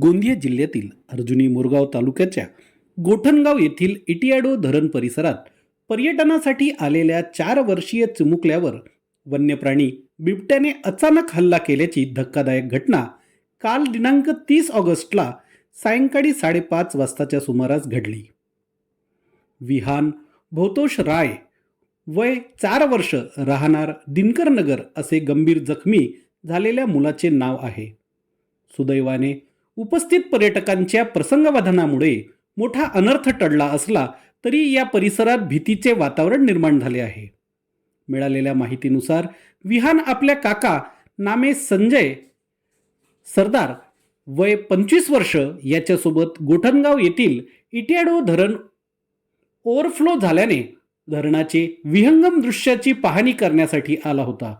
गोंदिया जिल्ह्यातील अर्जुनी मोरगाव तालुक्याच्या गोठणगाव येथील इटियाडो धरण परिसरात पर्यटनासाठी आलेल्या चार वर्षीय चिमुकल्यावर वन्यप्राणी बिबट्याने अचानक हल्ला केल्याची धक्कादायक घटना काल दिनांक तीस ऑगस्टला सायंकाळी साडेपाच वाजताच्या सुमारास घडली. विहान भोतोष राय वय चार वर्ष राहणार दिनकर नगर असे गंभीर जखमी झालेल्या मुलाचे नाव आहे. सुदैवाने उपस्थित पर्यटकांच्या प्रसंगवाधनामुळे मोठा अनर्थ टळला असला तरी या परिसरात भीतीचे वातावरण निर्माण झाले आहे. मिळालेल्या माहितीनुसार विहान आपल्या काका नामे संजय सरदार वय पंचवीस वर्ष याच्यासोबत गोठणगाव येथील इटियाडो धरण ओव्हरफ्लो झाल्याने धरणाचे विहंगम दृश्याची पाहणी करण्यासाठी आला होता.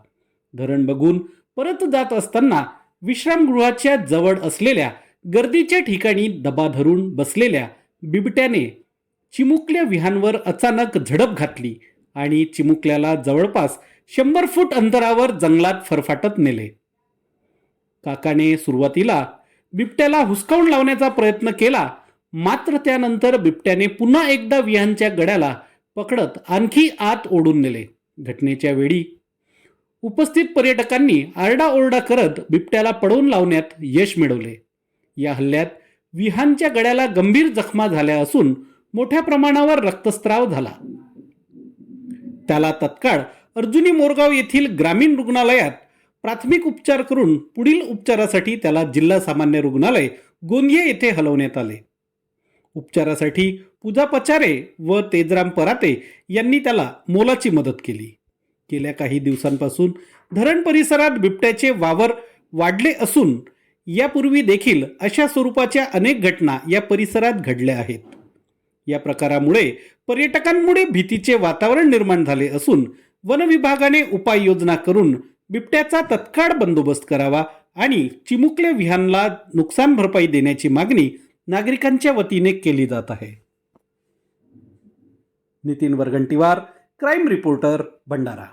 धरण बघून परत जात असताना विश्रामगृहाच्या जवळ असलेल्या गर्दीच्या ठिकाणी दबा धरून बसलेल्या बिबट्याने चिमुकल्या विहांवर अचानक झडप घातली आणि चिमुकल्याला जवळपास शंभर फूट अंतरावर जंगलात फरफाटत नेले. काकाने सुरुवातीला बिबट्याला हुसकावून लावण्याचा प्रयत्न केला मात्र त्यानंतर बिबट्याने पुन्हा एकदा विहांच्या गड्याला पकडत आणखी आत ओढून नेले. घटनेच्या वेळी उपस्थित पर्यटकांनी आरडाओरडा करत बिबट्याला पळवून लावण्यात यश मिळवले. या हल्ल्यात विहानच्या गड्याला गंभीर जखमा झाल्या असून मोठ्या प्रमाणावर रक्तस्राव झाला. त्याला तत्काळ अर्जुनी मोरगाव येथील ग्रामीण रुग्णालयात प्राथमिक उपचार करून पुढील उपचारासाठी त्याला जिल्हा सामान्य रुग्णालय गोंदिया येथे हलवण्यात आले. उपचारासाठी पूजा पचारे व तेजराम पराते यांनी त्याला मोलाची मदत केली. गेल्या काही दिवसांपासून धरण परिसरात बिबट्याचे वावर वाढले असून यापूर्वी देखील अशा स्वरूपाच्या अनेक घटना या परिसरात घडल्या आहेत. या प्रकारामुळे पर्यटकांमुळे भीतीचे वातावरण निर्माण झाले असून वन विभागाने उपाययोजना करून बिबट्याचा तत्काळ बंदोबस्त करावा आणि चिमुकले विहानला नुकसान भरपाई देण्याची मागणी नागरिकांच्या वतीने केली जात आहे. Nitin Vargantiwar crime reporter Bhandara.